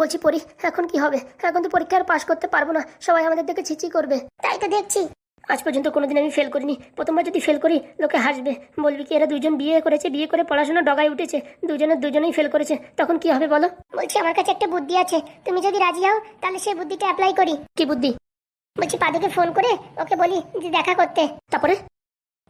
বলছি পড়ি এখন কি হবে? এখন তো পরীক্ষা আর পাশ করতে পারব না। সবাই আমাদের দেখে ছিচি করবে। তাই তো দেখছি। আজ পর্যন্ত কোনোদিন আমি ফেল করিনি। প্রথমবার যদি ফেল করি লোকে হাসবে। বলবি কি এরা দুজন বিয়ে করেছে বিয়ে করে পড়াশোনা ডগায় উঠেছে। দুজনের দুজনেই ফেল করেছে। তখন কি হবে বলো? বলছি আমার কাছে একটা বুদ্ধি আছে। তুমি যদি রাজি হও তাহলে সেই বুদ্ধিটা অ্যাপ্লাই করি। কি বুদ্ধি? বলছি পাদুকে ফোন করে ওকে বলি যে দেখা করতে। তারপরে?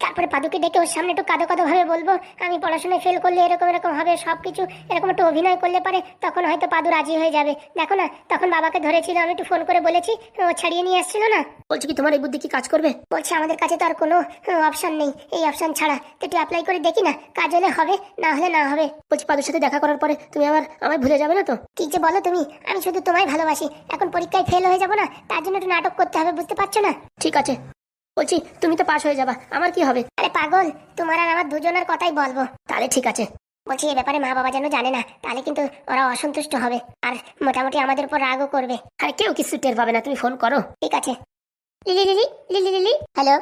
তারপরে পাদুকে ডেকে ওর সামনে একটু কাদো কাদো ভাবে বলব, আমি পড়াশোনায় ফেল করলে এরকম এরকম হবে, সবকিছু এরকম একটু অভিনয় করলে পারে, তখন হয়তো পাদু রাজি হয়ে যাবে। দেখো না, তখন বাবাকে ধরেছিল, আমি একটু ফোন করে বলেছি, ও ছাড়িয়ে নিয়ে আসছিল না? বলছি কি, তোমার এই বুদ্ধি কি কাজ করবে? বলছে, আমাদের কাছে তো আর কোনো অপশন নেই, এই অপশন ছাড়া। তো একটু অ্যাপ্লাই করে দেখি না কাজ হলে হবে, না হলে না হবে। বলছি, পাদুর সাথে দেখা করার পরে তুমি আবার আমায় ভুলে যাবে না তো? কি যে বলো তুমি, আমি শুধু তোমায় ভালোবাসি, এখন পরীক্ষায় ফেল হয়ে যাব না, তার জন্য একটু নাটক করতে হবে, বুঝতে পারছ না? ঠিক আছে। বলছি, তুমি তো পাশ হয়ে যাবা। আমার কি হবে? আরে পাগল, তোমার আর আমার দুজনের কথাই বলব। তাহলে ঠিক আছে। বলছি, এ ব্যাপারে মা বাবা যেন জানে না, তাহলে কিন্তু ওরা অসন্তুষ্ট হবে। আর মোটামুটি আমাদের উপর রাগও করবে। আরে কেউ কিছু টের পাবে না, তুমি ফোন করো। ঠিক আছে। Lily Lily Lily Lily. Hello?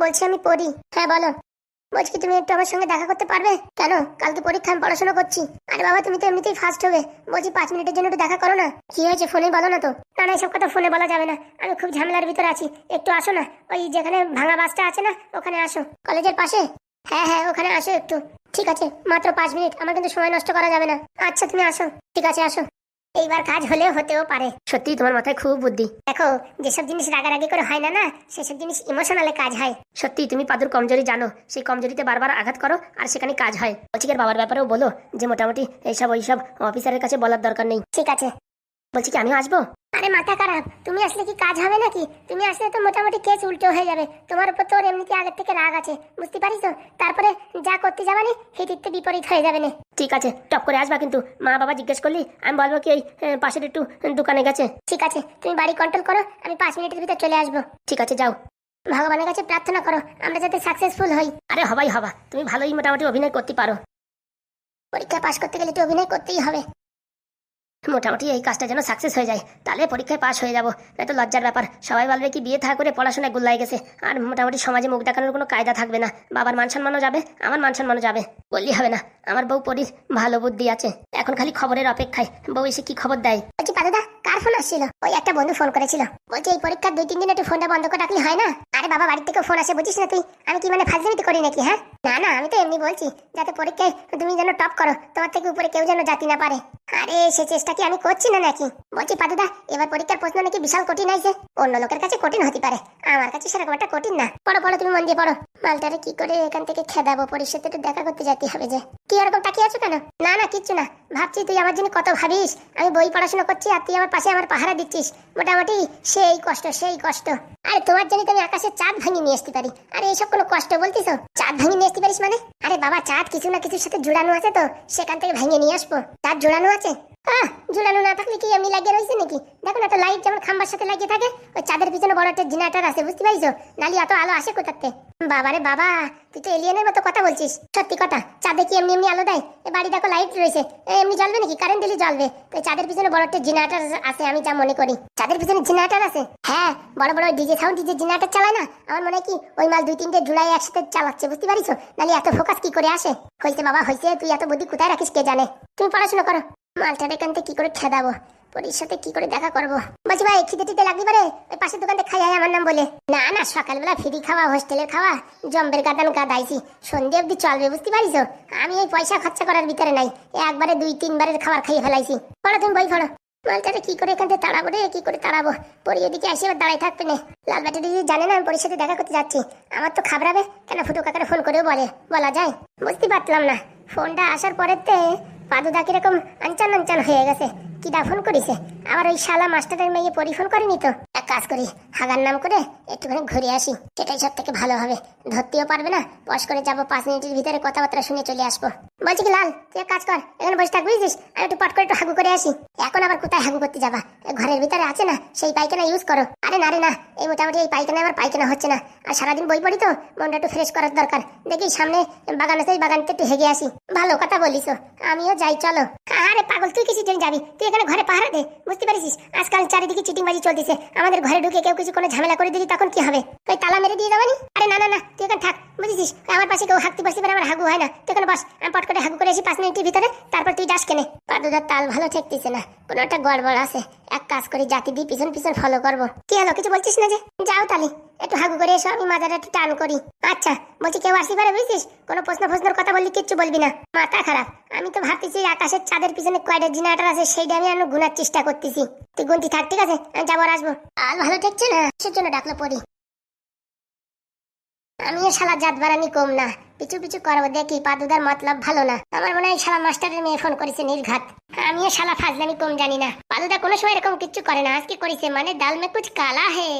বলছি আমি পড়ি। হ্যাঁ বলো। বলছি তুমি একটু আমার সঙ্গে দেখা করতে পারবে? কেন? কালকে পরীক্ষা, আমি পড়াশোনা করছি। আরে বাবা, তুমি তো এমনিতেই ফার্স্ট হবে। বলছি পাঁচ মিনিটের জন্য একটু দেখা করো না। কি হয়েছে ফোনে বলো না তো। না না, এসব কথা ফোনে বলা যাবে না। আমি খুব ঝামেলার ভিতরে আছি। একটু আসো না। ওই যেখানে ভাঙা বাসটা আছে না, ওখানে আসো। কলেজের পাশে? হ্যাঁ হ্যাঁ ওখানে আসো একটু। ঠিক আছে, মাত্র পাঁচ মিনিট। আমার কিন্তু সময় নষ্ট করা যাবে না। আচ্ছা তুমি আসো। ঠিক আছে, আসো। এইবার কাজ হলেও হতেও পারে। সত্যি তোমার মাথায় খুব বুদ্ধি। দেখো, যেসব জিনিস রাগারাগি করে হয় না না, সেসব জিনিস ইমোশনালে কাজ হয়। সত্যি তুমি পাদুর কমজোরি জানো। সেই কমজোরিতে বারবার আঘাত করো আর সেখানে কাজ হয়। অচিকের বাবার ব্যাপারেও বলো যে, মোটামুটি এইসব ওইসব অফিসারের কাছে বলার দরকার নেই। ঠিক আছে। বলছি কি আমি আসব? আরে মাথা খারাপ তুমি আসলে কি কাজ হবে নাকি? তুমি আসলে তো মোটামুটি কেস উল্টো হয়ে যাবে। তোমার উপর তো ওর এমনিতে আগের থেকে রাগ আছে বুঝতে পারিস তো? তারপরে যা করতে যাবে না হিটিতে বিপরীত হয়ে যাবে না। ঠিক আছে টপ করে আসবা কিন্তু। মা বাবা জিজ্ঞেস করলি আমি বলব কি আহ, পাশের একটু দোকানে গেছে ঠিক আছে তুমি বাড়ি কন্ট্রোল করো আমি পাঁচ মিনিটের ভিতর চলে আসব। ঠিক আছে যাও। ভগবানের কাছে প্রার্থনা করো আমরা যাতে সাকসেসফুল হই। আরে হবাই হবা তুমি ভালোই মোটামুটি অভিনয় করতে পারো। পরীক্ষা পাশ করতে গেলে তো অভিনয় করতেই হবে। মোটামুটি এই কাজটা যেন সাকসেস হয়ে যায়। তাহলে পরীক্ষায় পাশ হয়ে যাব। এত লজ্জার ব্যাপার। সবাই বলবে কি, বিয়ে থাকা করে পড়াশোনায় গুল্লাই গেছে। আর মোটামুটি সমাজে মুখ দেখানোর কোনো কায়দা থাকবে না। বাবার মান সম্মানও যাবে, আমার মান সম্মানও যাবে। বললি হবে না। আমার বউ পরির ভালো বুদ্ধি আছে। এখন খালি খবরের অপেক্ষায়। বউ এসে কি খবর দেয়? পাদুদা কার ফোন আসছিল ওই একটা বন্ধু ফোন করেছিল। বলছি, এই পরীক্ষার দুই, তিন দিন একটু ফোনটা বন্ধ করে রাখলে হয় না? আরে বাবা, বাড়ির থেকে ফোন আসে, বুঝিস না তুই? আমি কি মানে ফাজলিমিতি করি নাকি হ্যাঁ? না না, আমি তো এমনি বলছি, যাতে পরীক্ষায় তুমি যেন টপ করো, তোমার থেকে উপরে কেউ যেন জাতি না পারে। আরে, সে চেষ্টা কি আমি করছি না নাকি? বলছি, পাদুদা, এবার পরীক্ষার প্রশ্ন নাকি বিশাল কঠিন আছে অন্য লোকের কাছে কঠিন হতে পারে। আমার কাছে সেরকম একটা কঠিন না। পড়ো পড়ো, তুমি মন দিয়ে পড়ো। মালটারে কি করে এখান থেকে খেদাবো? পরিষদ একটু দেখা করতে যেতে হবে যে। কি এরকম তাকিয়ে আছো কেন? না না, কিচ্ছু না। ভাবছি তুই আমার জন্য কত ভাবিস? আমি বই পড়াশোনা করছি আর তুই আমার পাশে আমার পাহারা দিচ্ছিস। মোটামুটি সেই কষ্ট সেই কষ্ট। আরে তোমার জন্য তো আমি আকাশে চাঁদ ভাঙিয়ে নিয়ে আসতে পারি। আরে এইসব কোনো কষ্ট বলতিস চাঁদ ভাঙিয়ে নিয়ে আসতে পারিস মানে? আরে বাবা, চাঁদ কিছু না কিছুর সাথে জোড়ানো আছে তো, সেখান থেকে ভেঙে নিয়ে আসব। চাঁদ জোড়ানো আছে? আহ ঝুলানো না থাকলে কি এমনি লাগিয়ে রয়েছে নাকি? দেখো না একটা লাইট যেমন খাম্বার সাথে লাগিয়ে থাকে, ওই চাঁদের পিছনে বড় একটা জিনাটার আছে, বুঝতে পারিস নালি এত আলো আসে কোথাতে বাবারে বাবা, তুই তো এলিয়েনের মতো কথা বলছিস। সত্যি কথা, চাঁদে কি এমনি এমনি আলো দেয়? এ বাড়ি দেখো লাইট রয়েছে। এমনি জ্বলবে নাকি? কারেন্ট দিলে জ্বলবে। তো চাঁদের পিছনে বড় একটা জিনাটার আছে, আমি যা মনে করি। চাঁদের পিছনে জিনাটার আছে? হ্যাঁ বড় বড় ডিজে সাউন্ড ডিজে জিনাটার চালায় না? আমার মনে হয় কি, ওই মাল দুই তিনটে জুলাই একসাথে চালাচ্ছে, বুঝতে পারিস নালি এত ফোকাস কি করে আসে? হয়েছে বাবা হয়েছে তুই এত বুদ্ধি কোথায় রাখিস কে জানে? তুমি পড়াশোনা করো। মালটার এখান থেকে কি করে খেদাবো? পরির সাথে কি করে দেখা করব? বলছি ভাই, খিদে টিতে লাগবে পারে? ওই পাশের দোকান থেকে খাই আমার নাম বলে। না না, সকালবেলা ফ্রি খাওয়া, হোস্টেলের খাওয়া, জম্বের গাদান গাদাইছি। সন্ধে অব্দি চলবে, বুঝতে পারিস আমি এই পয়সা খরচা করার ভিতরে নাই। একবারে দুই, তিনবারের খাবার খাইয়ে ফেলাইছি। পড়ো তুমি, বই পড়ো। মালটারে কি করে এখান থেকে তাড়াবো রে? কি করে তাড়াবো? পরি এদিকে এসে এবার দাঁড়াই থাকবে না। লাল বাটি দিদি জানে না আমি পরির সাথে দেখা করতে যাচ্ছি। আমার তো খাবরাবে কেন ফুটু কাকারে ফোন করেও বলে? বলা যায়। বুঝতে পারলাম না। ফোনটা আসার পরেতে পাদুদা কীরকম আনচান আনচান হয়ে গেছে। কিডা ফোন করিছে আবার ওই শালা মাস্টারের মেয়ে পরি ফোন করেনি তো? এক কাজ করি, হাগার নাম করে একটুখানি ঘুরে আসি। সেটাই সব থেকে ভালো হবে। ধরতেও পারবে না। বস করে যাব পাঁচ মিনিটের ভিতরে কথাবার্তা শুনে চলে আসব। বলছি কি, লাল, তুই কাজ কর, এখানে বসে থাকবি বুঝছিস? আমি একটু পট করে একটু হাগু করে আসি। এখন আবার কোথায় হাগু করতে যাবা? ঘরের ভিতরে আছে না? সেই পায়খানা ইউজ করো। আরে না রে না, এই মোটামুটি এই পায়খানা আমার পায়খানা হচ্ছে না। আর সারাদিন বই পড়ি তো, মনটা একটু ফ্রেশ করার দরকার। দেখি সামনে বাগান আছে এই বাগানতে একটু হেগে আসি। ভালো কথা বলিস আমিও যাই, চলো। আরে পাগল, তুই কিসের জন্য যাবি? তুই এখানে ঘরে পাহারা দে। বুঝতে পারিস আজকাল চারিদিকে চিটিং বাজি চলতেছে। আমাদের ঘরে ঢুকে কেউ কিছু কোনো ঝামেলা করে দিলি, তখন কি হবে? ওই তালা মেরে দিয়ে যাবানি আরে না না না, তুই এখানে থাক, বুঝেছিস? আমার পাশে কেউ হাঁকতে পারছি আমার হাগু হয় না। তুই এখানে বস, আমি পট করে হাগু করে আসি পাঁচ মিনিটের ভিতরে, তারপর তুই যাস কেনে। পাদুদার তাল ভালো ঠেকতেছে না, কোনো একটা গড়বড় আছে। এক কাজ করি, জাতি দিয়ে পিছন পিছন ফলো করব। কি হলো, কিছু বলছিস না যে? যাও তালি। একটু হাগু করে এসো, আমি মাজাটা একটু টান করি। আচ্ছা বলছি কেউ আসি পারে বুঝছিস? কোনো প্রশ্ন প্রশ্নের কথা বললি কিচ্ছু বলবি না। মাথা খারাপ। আমি তো ভাবতেছি আকাশের চাঁদের পিছনে কয়টা জিনাটার আছে, সেইটা আমি আমি গুনার চেষ্টা করতেছি। তুই গুনতি থাক, ঠিক আছে? আমি যাব আর আসব। আর ভালো ঠেকছে না? সের জন্য ডাকলো পড়ি আমিও শালা জাত বাড়ানি কম না। পিছু পিছু করব দেখি পাদুদার মতলব ভালো না। আমার মনে হয় শালা মাস্টারের মেয়ে ফোন করেছে নির্ঘাত। আমিও শালা ফাজলামি কম জানি না। পাদুদা কোনো সময় এরকম কিচ্ছু করে না। আজকে করেছে? মানে ডাল মে কুছ কালা হে।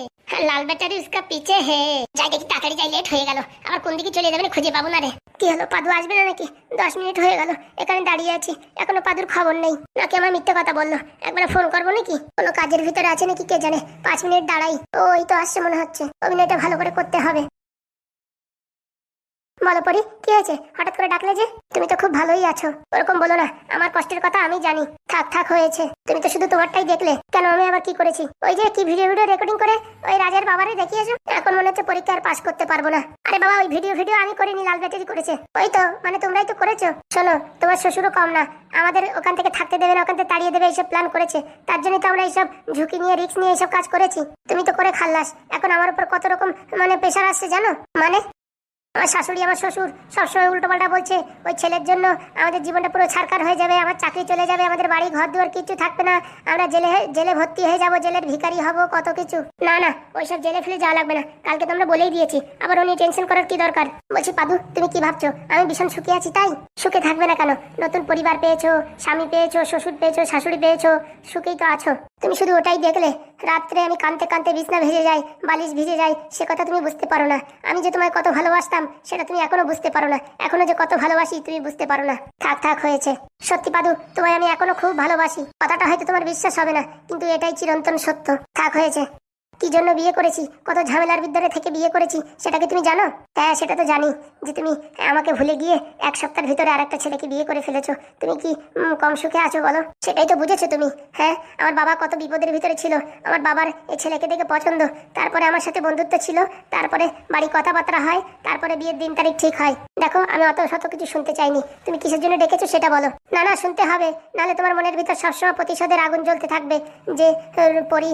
লাল বেচারি উসকা পিছে হে। যাই দেখি, তাড়াতাড়ি যাই লেট হয়ে গেল। আবার কোন দিকে চলে যাবেন খুঁজে পাবো না রে। কি হলো, পাদু আসবে না নাকি? দশ মিনিট হয়ে গেল, এখানে দাঁড়িয়ে আছি। এখনও পাদুর খবর নেই। নাকি আমার মিথ্যে কথা বলল? একবার ফোন করব নাকি? কোনো কাজের ভিতরে আছে নাকি কে জানে? পাঁচ মিনিট দাঁড়াই। ওই তো আসছে মনে হচ্ছে। অভিনয়টা ভালো করে করতে হবে। বলো পরি কি হয়েছে? হঠাৎ করে ডাকলে যে? তুমি তো খুব ভালোই আছো। ওরকম বলো না, আমার কষ্টের কথা আমি জানি। থাক থাক, হয়েছে। তুমি তো শুধু তোমারটাই দেখলে। কেন, আমি আবার কি করেছি? ওই যে, কি ভিডিও ভিডিও রেকর্ডিং করে ওই রাজার বাবারে দেখিয়েছো? এখন মনে হচ্ছে পরীক্ষা আর পাশ করতে পারব না। আরে বাবা, ওই ভিডিও ভিডিও আমি করিনি, লাল ব্যাটারি করেছে। ওই তো মানে তোমরাই তো করেছ। শোনো, তোমার শ্বশুরও কম না। আমাদের ওখান থেকে থাকতে দেবে না, ওখান থেকে তাড়িয়ে দেবে, এইসব প্ল্যান করেছে। তার জন্য তো আমরা এইসব ঝুঁকি নিয়ে রিস্ক নিয়ে এইসব কাজ করেছি। তুমি তো করে খাল্লাস। এখন আমার উপর কত রকম মানে প্রেশার আসছে জানো? মানে? আমার শাশুড়ি, আমার শ্বশুর সবসময় উল্টোপাল্টা বলছে, ওই ছেলের জন্য আমাদের জীবনটা পুরো ছাড়কার হয়ে যাবে, আমার চাকরি চলে যাবে, আমাদের বাড়ি ঘর দুয়ার কিছু থাকবে না, আমরা জেলে জেলে ভর্তি হয়ে যাব, জেলের ভিখারি হব, কত কিছু। না না, ওইসব জেলে ফেলে যাওয়া লাগবে না, কালকে তো আমরা বলেই দিয়েছি, আবার উনি টেনশন করার কি দরকার? বলছি, পাদু, তুমি কি ভাবছ? আমি ভীষণ সুখে আছি, তাই? সুখে থাকবে না কেন? নতুন পরিবার পেয়েছ, স্বামী পেয়েছ, শ্বশুর পেয়েছ, শাশুড়ি পেয়েছ, সুখেই তো আছো। তুমি শুধু ওটাই দেখলে, রাত্রে আমি কানতে কানতে বিছনা ভেজে যাই, বালিশ ভিজে যাই, সে কথা তুমি বুঝতে পারো না। আমি যে তোমায় কত ভালোবাসতাম সেটা তুমি এখনও বুঝতে পারো না। এখনও যে কত ভালোবাসি তুমি বুঝতে পারো না। থাক থাক, হয়েছে। সত্যি পাদু, তোমায় আমি এখনও খুব ভালোবাসি। কথাটা হয়তো তোমার বিশ্বাস হবে না, কিন্তু এটাই চিরন্তন সত্য। থাক, হয়েছে। কি জন্য বিয়ে করেছি? কত ঝামেলার ভিতরে থেকে বিয়ে করেছি সেটা কি তুমি জানো? হ্যাঁ সেটা তো জানি যে তুমি আমাকে ভুলে গিয়ে এক সপ্তাহের ভিতরে আর একটা ছেলেকে বিয়ে করে ফেলেছো। তুমি কি কম সুখে আছো বলো? সেটাই তো বুঝেছ তুমি। হ্যাঁ আমার বাবা কত বিপদের ভিতরে ছিল। আমার বাবার এই ছেলেকে দেখে পছন্দ। তারপরে আমার সাথে বন্ধুত্ব ছিল। তারপরে বাড়ি কথাবার্তা হয়। তারপরে বিয়ের দিন তারিখ ঠিক হয়। দেখো আমি অত শত কিছু শুনতে চাইনি। তুমি কিসের জন্য ডেকেছো সেটা বলো। না না শুনতে হবে। নাহলে তোমার মনের ভিতর সবসময় প্রতিশোধের আগুন জ্বলতে থাকবে যে আহ, পরি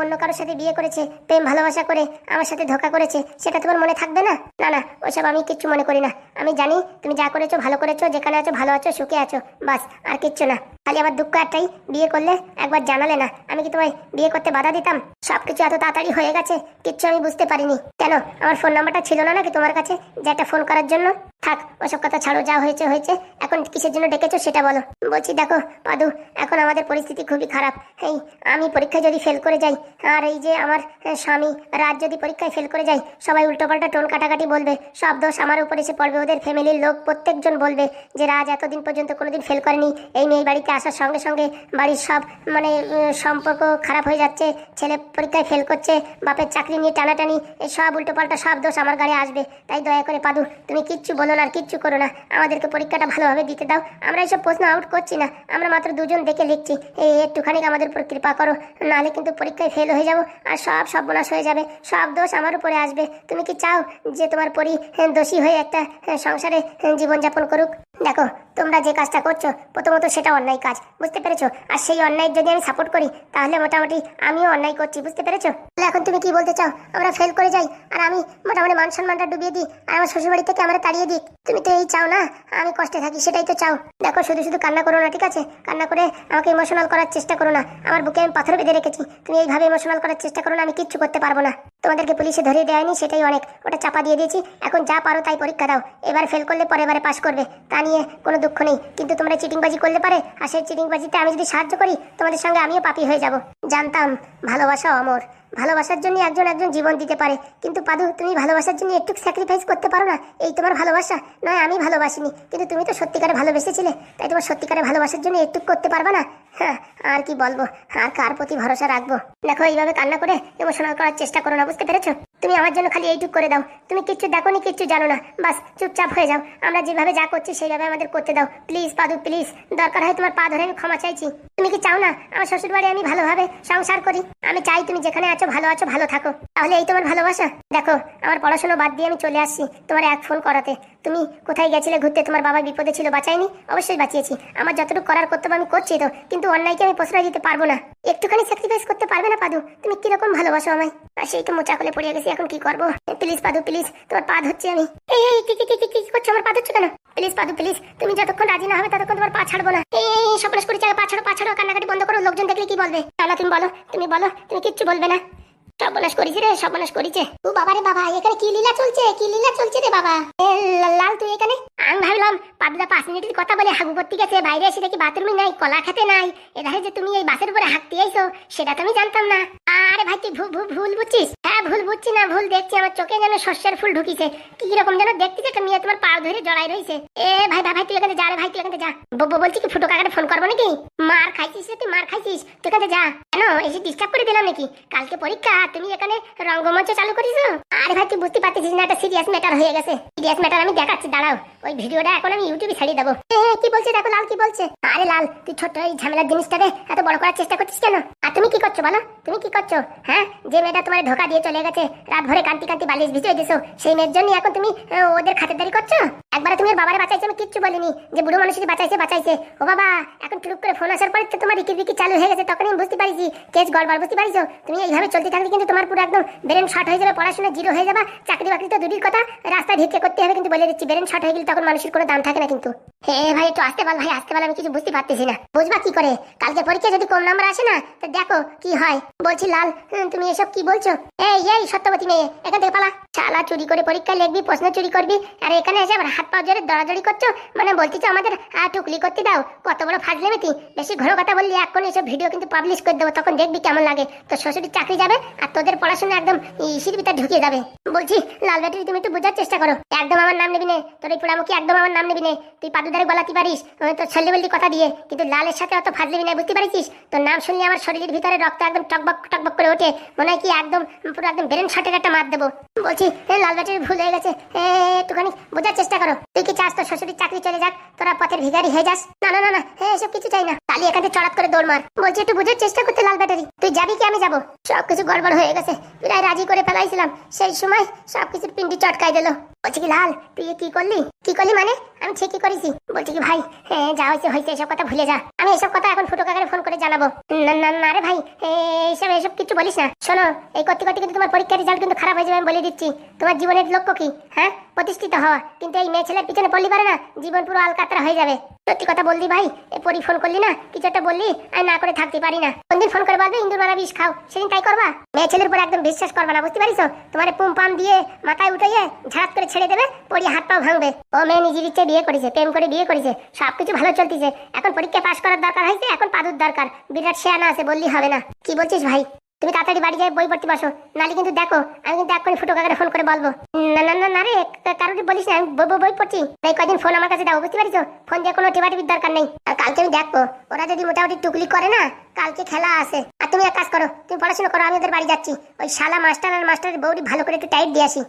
অন্য কারোর সাথে বিয়ে করেছে, প্রেম, ভালোবাসা করে আমার সাথে ধোকা করেছে, সেটা তোমার মনে থাকবে না? না না, ওসব আমি কিচ্ছু মনে করি না। আমি জানি তুমি যা করেছ, ভালো করেছ, যেখানে আছো, ভালো আছো, সুখে আছো, বাস, আর কিচ্ছু না। খালি আমার দুঃখ একটাই, বিয়ে করলে একবার জানালে না। আমি কি তোমায় বিয়ে করতে বাধা দিতাম? সবকিছু এত তাড়াতাড়ি হয়ে গেছে, কিচ্ছু আমি বুঝতে পারিনি। কেন? আমার ফোন নাম্বারটা ছিল না নাকি তোমার কাছে, যে একটা ফোন করার জন্য? থাক, ওসব কথা ছাড়ো, যা হয়েছে হয়েছে। এখন কিসের জন্য ডেকেছো সেটা বলো। বলছি দেখো, পাদু, এখন আমাদের পরিস্থিতি খুবই খারাপ। এই আমি পরীক্ষায় যদি ফেল করে যাই, আর এই যে আমার স্বামী রাজ যদি পরীক্ষায় ফেল করে যায় সবাই উল্টোপাল্টা টোন কাটাকাটি বলবে। সব দোষ আমার উপর এসে পড়বে, ওদের ফ্যামিলির লোক প্রত্যেকজন বলবে যে, রাজ এতদিন পর্যন্ত কোনোদিন ফেল করেনি, এই মেয়ে বাড়িতে আসার সঙ্গে সঙ্গে বাড়ির সব মানে সম্পর্ক খারাপ হয়ে যাচ্ছে, ছেলে পরীক্ষায় ফেল করছে, বাপের চাকরি নিয়ে টানাটানি সব উল্টোপাল্টা সব দোষ আমার গাড়ি আসবে। তাই দয়া করে পাদু, তুমি কিচ্ছু বলো না আর কিচ্ছু করো না। আমাদেরকে পরীক্ষাটা ভালোভাবে দিতে দাও। আমরা এইসব প্রশ্ন আউট করছি না। আমরা মাত্র দুজন দেখে লিখছি। এই একটুখানি আমাদের উপর কৃপা করো। নাহলে কিন্তু পরীক্ষায় ফেল হয়ে যাব আর সব সর্বনাশ হয়ে যাবে। সব দোষ আমার উপরে আসবে। তুমি কি চাও যে তোমার পরি হ্যাঁ, দোষী হয়ে একটা হ্যাঁ, সংসারে হ্যাঁ, জীবনযাপন করুক? দেখো, তোমরা যে কাজটা করছ, প্রথমত সেটা অন্যায় কাজ, বুঝতে পেরেছ? আর সেই অন্যায় যদি আমি সাপোর্ট করি, তাহলে মোটামুটি আমিও অন্যায় করছি, বুঝতে পেরেছ? তাহলে এখন তুমি কি বলতে চাও? আমরা ফেল করে যাই, আর আমি মোটামুটি মান সম্মানটা ডুবিয়ে দিই, আর আমার শ্বশুরবাড়ি থেকে আমরা তাড়িয়ে দিই। তুমি তো এই চাও না? আমি কষ্টে থাকি, সেটাই তো চাও। দেখো, শুধু শুধু কান্না করো না, ঠিক আছে? কান্না করে আমাকে ইমোশনাল করার চেষ্টা করো না। আমার বুকে আমি পাথর বেঁধে রেখেছি। তুমি এইভাবে ইমোশনাল করার চেষ্টা করো না, আমি কিচ্ছু করতে পারব না। তোমাদেরকে পুলিশে ধরে দেয়নি সেটাই অনেক। ওটা চাপা দিয়ে দিয়েছি। এখন যা পারো তাই পরীক্ষা দাও। এবার ফেল করলে পরে এবারে পাশ করবে। তা নিয়ে কোনো দুঃখ নেই। কিন্তু তোমরা চিটিংবাজি করলে পারে, আর সেই চিটিংবাজিতে আমি যদি সাহায্য করি, তোমাদের সঙ্গে আমিও পাপি হয়ে যাব। জানতাম। ভালোবাসা অমর। ভালোবাসার জন্য একজন একজন জীবন দিতে পারে। কিন্তু পাদু, তুমি ভালোবাসার জন্য একটু স্যাক্রিফাইস করতে পারো না? এই তোমার ভালোবাসা? নয়, আমি ভালোবাসিনি। কিন্তু তুমি তো সত্যিকারে ভালোবেসেছিলে। তাই তোমার সত্যিকারে ভালোবাসার জন্য একটু করতে পারবে না? হ্যাঁ আর কি বলব? আর কার প্রতি ভরসা রাখব? দেখো, এইভাবে কান্না করে ইমোশনাল করার চেষ্টা করো না, বুঝতে পেরেছ? তুমি আমার জন্য খালি এইটুক করে দাও। তুমি কিচ্ছু দেখো নি, কিচ্ছু জানো না। বাস, চুপচাপ হয়ে যাও। আমরা যেভাবে যা করছি, সেইভাবে আমাদের করতে দাও। Please, Padu, please. দরকার হয় তোমার পা ধরে আমি ক্ষমা চাইছি। তুমি কি চাও না? আমার শ্বশুর বাড়ি আমি ভালোভাবে সংসার করি। আমি চাই তুমি যেখানে আছো ভালো আছো, ভালো থাকো। তাহলে এই তোমার ভালোবাসা? দেখো, আমার পড়াশোনা বাদ দিয়ে আমি চলে আসছি তোমার এক ফোন করাতে। তুমি কোথায় গেছিলে ঘুরতে? তোমার বাবা বিপদে ছিল বাঁচাইনি অবশ্যই বাঁচিয়েছি। আমার যতটুকু করার কর্তব্য আমি করছি তো, কিন্তু অন্যায়কে আমি প্রশ্রয় দিতে পারব না। একটুখানি স্যাক্রিফাইস করতে পারবে না পাদু? তুমি কীরকম ভালোবাসো আমায়? আর সেই তো মোচা করে পড়ে গেছি, এখন কি করব? প্লিজ পাদু, প্লিজ, তোমার পা ধরছি আমি। এই কি প্লিজ প্লিজ তুমি যতক্ষণ রাজি না হবে, ততক্ষণ তোমার এই বন্ধ লোকজন দেখলে কি বলবে? তুমি বলো তুমি বলো, তুমি কিচ্ছু বলবে না। রে বাবা এখানে কি চলছে? কি চলছে রে বাবা? তুই এখানে? আমি ভাবলাম পাঁচ মিনিটের কথা বলে হাগু গেছে, বাইরে এসে দেখি বাথরুমে নাই, কলা খেতে নাই। এধারে যে তুমি এই বাসের উপরে হাঁকতে আইছো, সেটা তো আমি জানতাম না। আরে ভাই, তুই ভুল বুঝছিস? হ্যাঁ ভুল বুঝছি না, ভুল দেখছি। আমার চোখে যেন শস্যের ফুল ঢুকিছে। কি রকম যেন দেখতেছে একটা মেয়ে তোমার পা ধরে জড়াই রয়েছে। এ ভাই ভাই, তুই এখানে যা রে ভাই, তুই এখানে যা। ব- ব- বলছি কি, ফুটো কাকারে ফোন করব নাকি? মার খাইছিস রে, তুই মার খাইছিস। তুই এখানে যা। কেন এসে ডিস্টার্ব করে দিলাম নাকি? কালকে পরীক্ষা, তুমি এখানে রঙ্গমঞ্চ চালু করিস? আরে ভাই, তুই বুঝতে পারছিস না, একটা সিরিয়াস ম্যাটার হয়ে গেছে। সিরিয়াস ম্যাটার আমি দেখাচ্ছি, দাঁড়াও। ওই ভিডিওটা এখন আমি ইউটিউবে ছাড়িয়ে দেবো। কি বলছে? দেখো লাল কি বলছে। আরে লাল, তুই ছোট্ট এই ঝামেলার জিনিসটাকে এত বড় করার চেষ্টা করছিস কেন? আর তুমি কি করছ বলো? তুমি কি করছ? হ্যাঁ? যে মেয়েটা তোমার ধোকা দিয়ে চলে গেছে রাত ভরে কান্তি কান্তি বালিশ ভিজিয়ে দিছো, সেই মেয়ের জন্য এখন তুমি ওদের খাতেদারি করছ? একবারে তুমি ওর বাবারে বাঁচাইছো, আমি কিচ্ছু বলিনি। যে বুড়ো মানুষের বাঁচাইছে বাঁচাইছে। ও বাবা, এখন টুলুক করে ফোন আসার পরে তো তোমার রিকি রিকি চালু হয়ে গেছে তখন আমি বুঝতে পারিছি। কেস গড়বড় বুঝতে পারিছো? তুমি এইভাবে চলতে থাকলে কিন্তু তোমার পুরো একদম ব্রেন শর্ট হয়ে যাবে, পড়াশোনা জিরো হয়ে যাবে। চাকরি বাকরি তো দূরের কথা, রাস্তায় ভিক্ষে করতে হবে কিন্তু বলে দিচ্ছি ব্রেন শর্ট হয়ে গেলে তখন মানুষের কোনো দাম থাকে না কিন্তু। হে ভাই, একটু আসতে বল ভাই, আসতে বল, আমি কিছু বুঝতে পারতেছি না। বুঝবা কি করে? কালকে পরীক্ষা যদি কম নাম্বার আসে না, তো দেখো কি হয়। বলছি লাল তুমি এসব কি বলছো? এই এই, সত্যবতী মেয়ে, এখান থেকে পালা। শালা চুরি করে পরীক্ষা লিখবি, প্রশ্ন চুরি করবি, আর এখানে এসে আবার হাত পা জোরে দড়াদড়ি করছ? মানে বলতেছো আমাদের টুকলি করতে দাও। কত বড় ফাজলে তুই? বেশি ঘর কথা বললি এখন এসব ভিডিও কিন্তু পাবলিশ করে দেবো, তখন দেখবি কেমন লাগে। তোর শ্বশুরের চাকরি যাবে, আর তোদের পড়াশোনা একদম ইসির ভিতরে ঢুকিয়ে যাবে। বলছি, লাল ব্যাটারি তুমি একটু বোঝার চেষ্টা করো। একদম আমার নাম নিবি নে। তোর এই পোড়ামুখী একদম আমার নাম নিবি নে। তুই পাদুদারে গলাতে পারিস তোর ছেলে বললি কথা দিয়ে। কিন্তু লালের সাথে অত ফাজলিবি না বুঝতে পারিস? তোর নাম শুনলে আমার শরীরের ভিতরে রক্ত একদম টকবক টকবক করে ওঠে। মনে হয় কি একদম, পুরো একদম ব্রেন শটের একটা মার দেবো। বলছি লাল ব্যাটারি ভুল হয়ে গেছে। একটুখানি বোঝার চেষ্টা করো। তুই কি চাস তোর শ্বশুরের চাকরি চলে যাক? তোরা পথের ভিখারি হয়ে যাস? না না না না হ্যাঁ এসব কিছু চাই না। তাহলে এখান থেকে চড়াত করে দৌড় মার। বলছি, একটু বোঝার চেষ্টা করতে লাল ব্যাটারি। তুই যাবি কি আমি যাব? সবকিছু গড়বড় হয়ে গেছে। প্রায় রাজি করে ফেলাইছিলাম। সেই সময় সবকিছুর পিন্ডি চটকাই দিল। বলছি কি, লাল, তুই কি করলি? কি করলি মানে? আমি ঠিকই করেছি। বলছি কি, ভাই হ্যাঁ যা হয়েছে হয়েছে, এসব কথা ভুলে যা। আমি এসব কথা এখন ফুটো কাকারে ফোন করে জানাব। না না রে ভাই এইসব এসব কিছু বলিস না। শোনো, এই করতে করতে কিন্তু তোমার পরীক্ষার রেজাল্ট কিন্তু খারাপ হয়ে যাবে, আমি বলে দিচ্ছি। তোমার জীবনের লক্ষ্য কি? হ্যাঁ? প্রতিষ্ঠিত হওয়া। কিন্তু এই মেয়ে ছেলের পিছনে পড়লি পারে না, জীবন পুরো আলকাতরা হয়ে যাবে। সত্যি কথা বললি ভাই, এ পরি ফোন করলি না? কিছু একটা বললি? আমি না করে থাকতে পারি না। কোনদিন ফোন করে বলবে ইন্দুর মারা বিষ খাও। সেদিন তাই করবা? মেয়ে ছেলের উপর একদম বিশ্বাস করবা না, বুঝতে পারিস তোমার পুম পাম দিয়ে মাথায় উঠাইয়ে ঝাড়াত করে ছেড়ে দেবে পড়ি হাত পাও ভাঙবে। ও মেয়ে নিজের ইচ্ছে বিয়ে করেছে, প্রেম করে বিয়ে করেছে, সবকিছু ভালো চলতেছে। এখন পরীক্ষা পাশ করার দরকার হয়েছে, এখন পাদুর দরকার। বিরাট শেয়ানা আছে, বললি হবে না। কি বলছিস ভাই? তুমি তাড়াতাড়ি বাড়ি যাই, বই পড়তে বসো। নালে কিন্তু দেখো, আমি কিন্তু এক্ষুনি ফুটো কাকারে ফোন করে বলব। না না না না রে কারোর বলিস না, আমি বই- বই- পড়ছি। এই কদিন ফোন আমার কাছে দাও, বুঝতে পারিস ফোন দিয়ে কোনো টিপাটিপির দরকার নেই। আর কালকে আমি দেখব, ওরা যদি মোটামুটি টুকলি করে না, কালকে খেলা আছে। আর তুমি এক কাজ করো, তুমি পড়াশোনা করো, আমি ওদের বাড়ি যাচ্ছি। ওই শালা মাস্টার আর মাস্টারের বৌদি ভালো করে একটু টাইট দিয়ে আসি।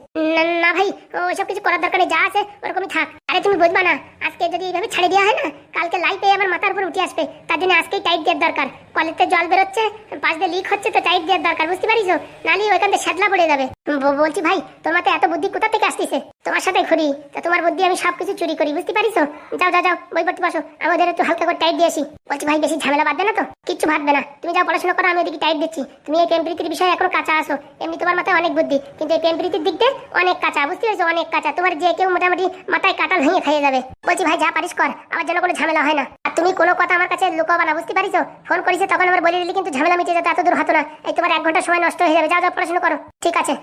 না ভাই ওইসব কিছু করার দরকার নেই, যা আছে, ওরকমই থাক। আরে তুমি বুঝবা না, আজকে যদি এইভাবে ছেড়ে দেওয়া হয় না, কালকে লাইট আমার মাথার উপর উঠে আসবে। তার জন্য আজকেই টাইট দেওয়ার দরকার। কলেজতে জল বেরোচ্ছে, পাশ দিয়ে লিক হচ্ছে, তো টাইট দেওয়ার দরকার, বুঝতে পারিস নালি ওইখান থেকে শ্যাদলা পড়ে যাবে। বলছি, ভাই, তোর মাথায় এত বুদ্ধি কোথা থেকে আসতেছে? তোমার সাথে ঘুরি। তা তোমার বুদ্ধি আমি সবকিছু চুরি করি, বুঝতে পারিস যাও যাও যাও, বই পড়তে বসো। আমি ওদের একটু হালকা করে টাইট দিয়ে আসি। বলছি, ভাই, বেশি ঝামেলা বাঁধবে না তো? কিচ্ছু ভাববে না। তুমি যাও পড়াশোনা করো, আমি ওদিকে টাইট দিচ্ছি। তুমি এই টেম্পারেচার বিষয়ে এখনও কাঁচা আসো এমনি তোমার মাথায় অনেক বুদ্ধি, কিন্তু এই টেম্পারেচার দিক দিয়ে অনেক কাঁচা। বুঝতে পারছ? অনেক কাঁচা। তোমার যে কেউ মোটামুটি মাথায় কাটাল ভেঙে খেয়ে যাবে। বলছি, ভাই, যা পারিস কর। আমার যেন কোনো ঝামেলা হয় না। আর তুমি কোনো কথা আমার কাছে লুকাবা না, বুঝতে পারিস ফোন করিস তখন আমার বলে দিলি, কিন্তু ঝামেলা মিটে যেত এত দূর হতো না। এই তোমার এক ঘণ্টা সময় নষ্ট হয়ে যাবে। যাও যাও, পড়াশোনা করো। ঠিক আছে।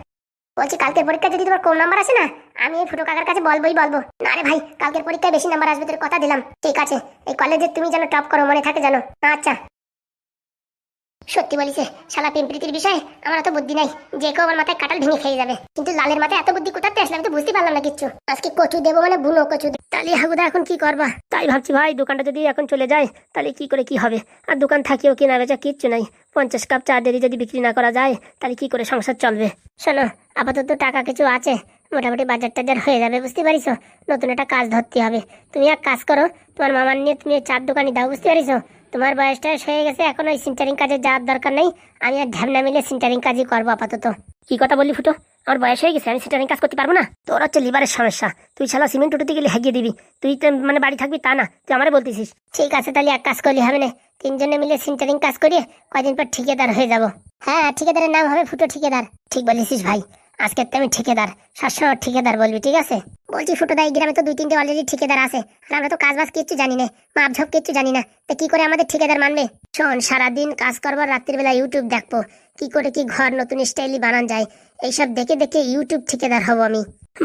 বলছি, কালকের পরীক্ষা যদি তোমার কম নাম্বার আসে না, আমি এই ফুটো কাকার কাছে বলবোই বলব। না রে ভাই, কালকের পরীক্ষায় বেশি নাম্বার আসবে তোর কথা দিলাম। ঠিক আছে, এই কলেজে তুমি যেন টপ করো, মনে থাকে জানো আচ্ছা। সত্যি বলিছে শালা পিম্পিরিতির বিষয়ে আমার এত বুদ্ধি নাই। যে কেউ আমার মাথায় কাটাল ভেঙে খেয়ে যাবে। কিন্তু লালের মাথায় এত বুদ্ধি কোথাতে আসলে আমি তো বুঝতে পারলাম না কিচ্ছু। আজকে কচু দেবো মানে বুনো কচু। তাহলে হাগুদা এখন কি করবা? তাই ভাবছি ভাই, দোকানটা যদি এখন চলে যায়, তাহলে কি করে কি হবে? আর দোকান থাকিও কিনা বেচা কিচ্ছু নাই। পঞ্চাশ কাপ চা ডেরি যদি বিক্রি না করা যায়, তাহলে কি করে সংসার চলবে? শোনো, আপাতত টাকা কিছু আছে, মোটামুটি বাজার টাজার হয়ে যাবে, বুঝতে পারিস? নতুন একটা কাজ ধরতে হবে। তুমি এক কাজ করো, তোমার মামার নিয়ে তুমি চার দোকানে দাও, বুঝতে পারিস? তোমার বয়সটা হয়ে গেছে, এখন ওই সিন্টারিং কাজে যাওয়ার দরকার নেই। আমি আর ঢ্যাবনা মিলে সিন্টারিং কাজই করব আপাতত। কি কথা বললি ফুটো? আমার বয়স হয়ে গেছে, আমি সিন্টারিং কাজ করতে পারব না? তোর হচ্ছে লিভারের সমস্যা। তুই শালা সিমেন্ট উঠতে গেলে হাগিয়ে দিবি। তুই তো মানে বাড়ি থাকবি তা না, তুই আমারে বলতেছিস। ঠিক আছে, তাহলে এক কাজ করলি, হবে না? তিনজনে মিলে সিন্টারিং কাজ করিয়ে কয়দিন পর ঠিকাদার হয়ে যাব। হ্যাঁ ঠিকাদারের নাম হবে ফুটো ঠিকাদার। ঠিক বলেছিস ভাই। আজকে তো আমি ঠিকাদার। সবসময় ঠিকাদার বলবি, ঠিক আছে? বলছি ফুটো দা এই গ্রামে তো দুই তিনটে অলরেডি ঠিকাদার আছে আর আমরা তো কাজ বাজ কিচ্ছু জানি না মাপঝপ কিচ্ছু জানি না। তা কি করে আমাদের ঠিকাদার মানবে? শোন সারাদিন কাজ করবার রাত্রির বেলা ইউটিউব দেখব কি করে কি ঘর নতুন স্টাইলি বানান যায় এইসব দেখে দেখে ইউটিউব ঠিকাদার হব আমি।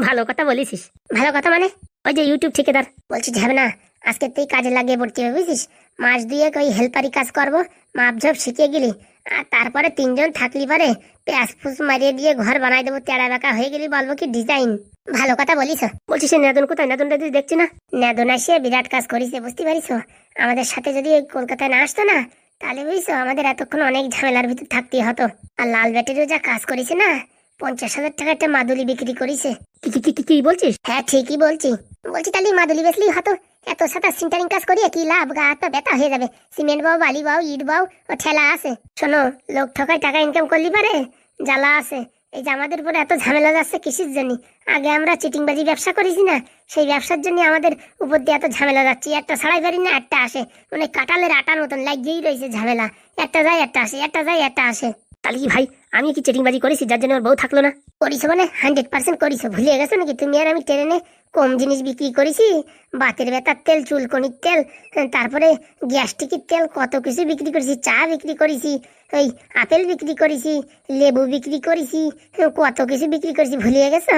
ভালো কথা বলেছিস। ভালো কথা মানে? ওই যে ইউটিউব ঠিকাদার। বলছি যাবে না আজকে তুই কাজে লাগিয়ে পড়তে হবে বুঝিস? মাস দুয়েক ওই হেল্পারি কাজ করব, মাপঝোপ শিখে গেলি। আর তারপরে তিনজন থাকলি পরে প্যাস ফুস মারিয়ে দিয়ে ঘর বানাই দেবো তেড়া বেকা হয়ে গেলি বলব কি ডিজাইন ভালো কথা বলিস। বলছিস নেদন কোথায়? নেদনটা তুই দেখছি না? নেদন আসে, বিরাট কাজ করিস বুঝতে পারিস? আমাদের সাথে যদি ওই কলকাতায় না আসতো না, তাহলে বুঝছ আমাদের এতক্ষণ অনেক ঝামেলার ভিতর থাকতে হতো। আর লাল ব্যাটারিও যা কাজ করেছে না, পঞ্চাশ হাজার টাকা একটা মাদুলি বিক্রি করেছে। কি কি বলছিস? হ্যাঁ ঠিকই বলছি। বলছি তাহলে মাদুলি বেচলেই হতো। এত সাথে সিন্টারিং কাজ করিয়ে কি লাভ? গা পা ব্যথা হয়ে যাবে। সিমেন্ট বাও, বালি বাও, ইট বাও, ও ঠেলা আছে। শোনো, লোক ঠকায় টাকা ইনকাম করলি পারে? জ্বালা আছে। এই যে আমাদের উপরে এত ঝামেলা যাচ্ছে কৃষির জন্য? আগে আমরা চিটিংবাজি ব্যবসা করেছি না? সেই ব্যবসার জন্য আমাদের উপর দিয়ে এত ঝামেলা যাচ্ছে। একটা ছাড়াই পারি না, একটা আসে। মানে কাঁটালের আটার মতন লাগিয়েই রয়েছে ঝামেলা। একটা যায়, একটা আসে, একটা যায়, একটা আসে। তাহলে কি ভাই, আমি কি চেটিংবাজি করেছি যার জন্য বউ থাকল না? করিস মানে? হান্ড্রেড পার্সেন্ট করিস ভুলে গেছো নাকি? তুমি আর আমি ট্রেনে কম জিনিস বিক্রি করেছি, বাতের ব্যথার তেল, চুলকনির তেল, তারপরে গ্যাস্ট্রিকের তেল, কত কিছু বিক্রি করেছি, চা বিক্রি করেছি ওই আপেল বিক্রি করেছি, লেবু বিক্রি করেছি, কত কিছু বিক্রি করেছি ভুলিয়ে গেছো?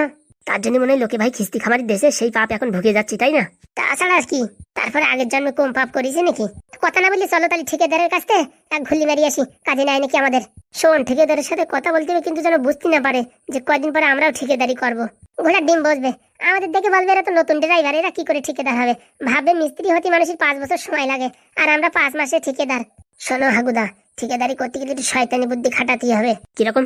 তার জন্য মনে হয় লোকে ভাই খিস্তি খামারি দেশে সেই পাপ এখন ঢুকে যাচ্ছি তাই না? তাছাড়া আর কি তারপরে আগের জন্মে কম পাপ করেছে নাকি? কথা না বললে চলো তাহলে ঠিকাদারের কাছ থেকে এক ঘুলি মারি আসি কাজে নেয় নাকি আমাদের? শোন ঠিকাদারের সাথে কথা বলতে হবে কিন্তু যেন বুঝতে না পারে যে কয়দিন পরে আমরাও ঠিকাদারি করব। ঘোড়ার ডিম বসবে। আমাদের দেখে বলবে এরা তো নতুন ড্রাইভার এরা কি করে ঠিকাদার হবে? ভাববে মিস্ত্রি হতে মানুষের পাঁচ বছর সময় লাগে আর আমরা পাঁচ মাসে ঠিকাদার। শোনো হাগুদা ঠিকাদারি করতে গেলে একটু শয়তানি বুদ্ধি খাটাতেই হবে। কীরকম?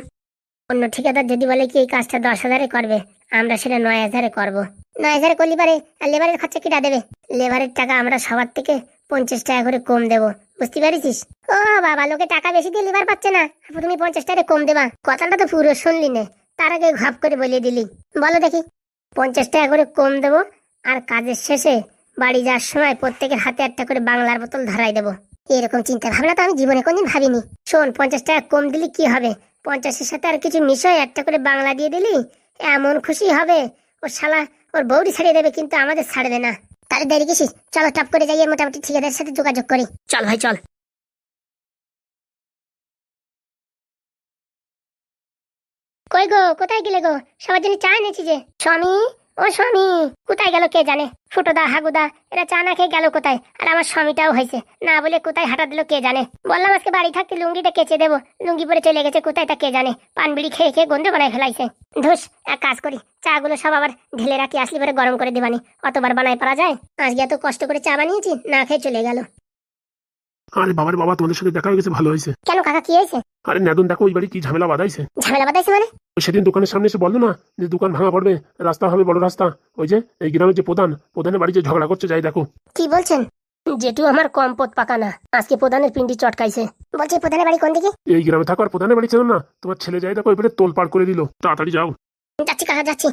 অন্য ঠিকাদার যদি বলে কি এই কাজটা দশ হাজারে করবে আমরা সেটা নয় হাজারে করব। নয় হাজারে করলি পারে, আর লেবারের খরচা কিটা দেবে? লেবারের টাকা আমরা সবার থেকে পঞ্চাশ টাকা করে কম দেবো। বুঝতে পারিস ও বাবা, লোকে টাকা বেশি দিয়ে লেবার পাচ্ছে না। তুমি পঞ্চাশ টাকা কম দেবা। কথাটা তো পুরো শুনলি না। তার আগে ঘাপ করে বলে দিলি। বলো দেখি, পঞ্চাশ টাকা করে কম দেবো আর কাজের শেষে বাড়ি যাওয়ার সময় প্রত্যেকের হাতে একটা করে বাংলার বোতল ধরাই দেবো। এরকম চিন্তা ভাবনা তো আমি জীবনে কোনদিন ভাবিনি। শোন, পঞ্চাশ টাকা কম দিলি কি হবে? পঞ্চাশের সাথে আর কিছু মিশয় একটা করে বাংলা দিয়ে দিলি? এমন খুশি হবে? ওর শালা ওর বৌরি ছাড়িয়ে দেবে কিন্তু আমাদের ছাড়বে না। তাহলে দেরি কিসিস? চলো টপ করে যাইয়ে মোটামুটি ঠিকাদের সাথে যোগাযোগ করি। চল ভাই, চল। কই গো, কোথায় গেলে গো? সবার জন্য চা এনেছি যে। স্বামী? ও স্বামী কোথায় গেল কে জানে? ফুটোদা, হাগুদা, এরা চা না খেয়ে গেল কোথায়? আর আমার স্বামীটাও হয়েছে। না বলে কোথায় হাঁটা দিল কে জানে? বললাম আজকে বাড়ি থাকতে লুঙ্গিটা কেচে দেবো। লুঙ্গি পরে চলে গেছে, কোথায় তা কে জানে? পানবিড়ি খেয়ে খেয়ে গন্ধ বানায় ফেলাইছে। ধুস, এক কাজ করি চা গুলো সব আবার ঢেলে রাখি, আসলি পরে গরম করে দিবানি। অতবার বানায় পারা যায়? আজকে এত কষ্ট করে চা বানিয়েছি, না খেয়ে চলে গেল। আরে বাবার বাবা তোমাদের সাথে দেখা হয়ে গেছে ভালো হয়েছে। কেন কাকা কি হয়েছে? আরে নেদন দেখো ওই বাড়ি কি ঝামেলা বাঁধাইছে। ঝামেলা বাদাইছে মানে? ওই সেদিন দোকানের সামনে এসে বলল না যে দোকান ভাঙা পড়বে রাস্তা হবে বড় রাস্তা। ওই যে এই গ্রামের যে প্রধান প্রধানের বাড়ি যে ঝগড়া করছে যাই দেখো। কি বলছেন? জেঠু আমার কম পথ পাকা না আজকে প্রধানের পিন্ডি চটকাইছে। বলছি প্রধানের বাড়ি কোন দিকে? এই গ্রামে থাকো আর প্রধানের বাড়ি ছিল না। তোমার ছেলে যাই দেখো এবারে তোল পার করে দিল। তাড়াতাড়ি যাও। যাচ্ছি কাকা যাচ্ছি।